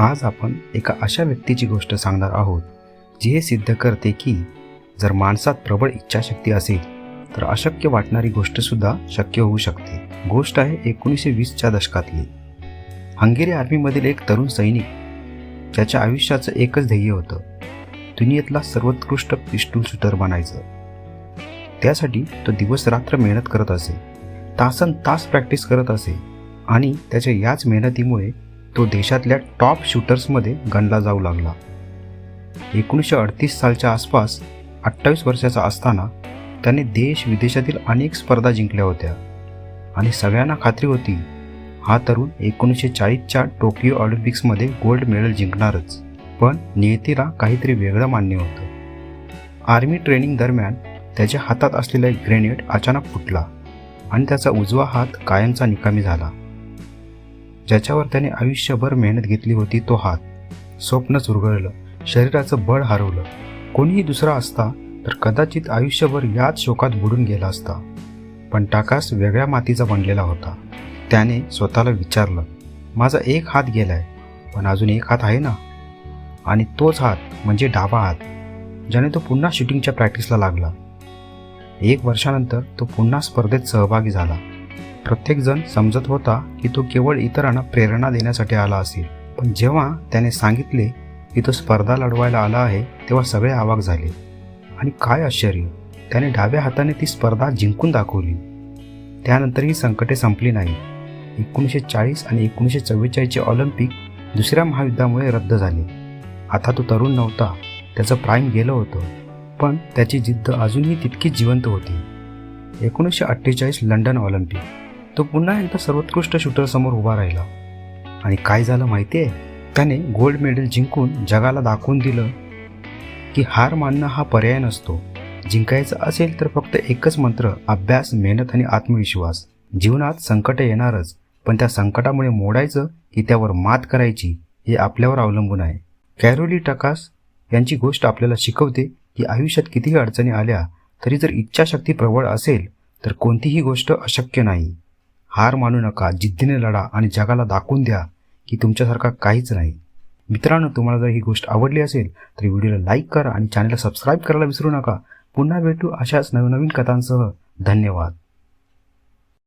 आज आपण एका अशा व्यक्तीची गोष्ट सांगणार आहोत जी हे सिद्ध करते की जर माणसात प्रबळ इच्छाशक्ती असेल तर अशक्य वाटणारी गोष्टसुद्धा शक्य होऊ शकते. गोष्ट आहे एकोणीसशे वीसच्या दशकातली. हंगेरी आर्मीमधील एक तरुण सैनिक ज्याच्या आयुष्याचं एकच ध्येय होतं दुनियेतला सर्वोत्कृष्ट पिस्टूल शूटर बनायचं. त्यासाठी तो दिवस रात्र मेहनत करत असे तासन तास प्रॅक्टिस करत असे आणि त्याच्या याच मेहनतीमुळे तो देशातल्या टॉप शूटर्समध्ये गणला जाऊ लागला. एकोणीसशे अडतीस सालच्या आसपास अठ्ठावीस वर्षाचा असताना त्याने देश विदेशातील अनेक स्पर्धा जिंकल्या होत्या. आणि सगळ्यांना खात्री होती हा तरुण एकोणीसशे चाळीसच्या टोकियो ऑलिम्पिक्समध्ये गोल्ड मेडल जिंकणारच. पण नियतीला काहीतरी वेगळं मान्य होतं. आर्मी ट्रेनिंग दरम्यान त्याच्या हातात असलेला एक ग्रेनेड अचानक फुटला आणि त्याचा उजवा हात कायमचा निकामी झाला. ज्याच्यावर त्याने आयुष्यभर मेहनत घेतली होती तो हात. स्वप्नच उरगळलं. शरीराचं बळ हरवलं. कोणीही दुसरा असता तर कदाचित आयुष्यभर याच शोकात बुडून गेला असता. पण टाकास वेगळ्या मातीचा बनलेला होता. त्याने स्वतःला विचारलं माझा एक हात गेलाय पण अजून एक हात आहे ना? आणि तोच हात म्हणजे डावा हात ज्याने तो पुन्हा शूटिंगच्या प्रॅक्टिसला लागला. एक वर्षानंतर तो पुन्हा स्पर्धेत सहभागी झाला. प्रत्येकजण समजत होता की तो केवळ इतरांना प्रेरणा देण्यासाठी आला असेल. पण जेव्हा त्याने सांगितले की तो स्पर्धा लढवायला आला आहे तेव्हा सगळे आवाक झाले. आणि काय आश्चर्य त्याने डाव्या हाताने ती स्पर्धा जिंकून दाखवली. त्यानंतर ही संकटे संपली नाही. एकोणीसशे चाळीस आणि एकोणीसशे चव्वेचाळीसचे ऑलिम्पिक दुसऱ्या महायुद्धामुळे रद्द झाले. आता तो तरुण नव्हता त्याचं प्राईम गेलं होतं. पण त्याची जिद्द अजूनही तितकीच जिवंत होती. एकोणीसशे अठ्ठेचाळीस लंडन ऑलिम्पिक तो पुन्हा एकदा सर्वोत्कृष्ट शूटरसमोर उभा राहिला. आणि काय झालं माहिती आहे त्याने गोल्ड मेडल जिंकून जगाला दाखवून दिलं की हार मानणं हा पर्याय नसतो. जिंकायचं असेल तर फक्त एकच मंत्र अभ्यास मेहनत आणि आत्मविश्वास. जीवनात संकट येणारच पण त्या संकटामुळे मोडायचं की त्यावर मात करायची हे आपल्यावर अवलंबून आहे. कॅरोली टकास यांची गोष्ट आपल्याला शिकवते की आयुष्यात कितीही अडचणी आल्या तरी जर इच्छाशक्ती प्रबळ असेल तर कोणतीही गोष्ट अशक्य नाही. हार मानू नका जिद्दीने लढा आणि जगाला दाखवून द्या की तुमच्यासारखा काहीच नाही. मित्रांनो तुम्हाला जर ही गोष्ट आवडली असेल तर व्हिडिओला लाईक करा आणि चॅनलला सबस्क्राईब करायला विसरू नका. पुन्हा भेटू अशाच नवनवीन कथांसह. धन्यवाद.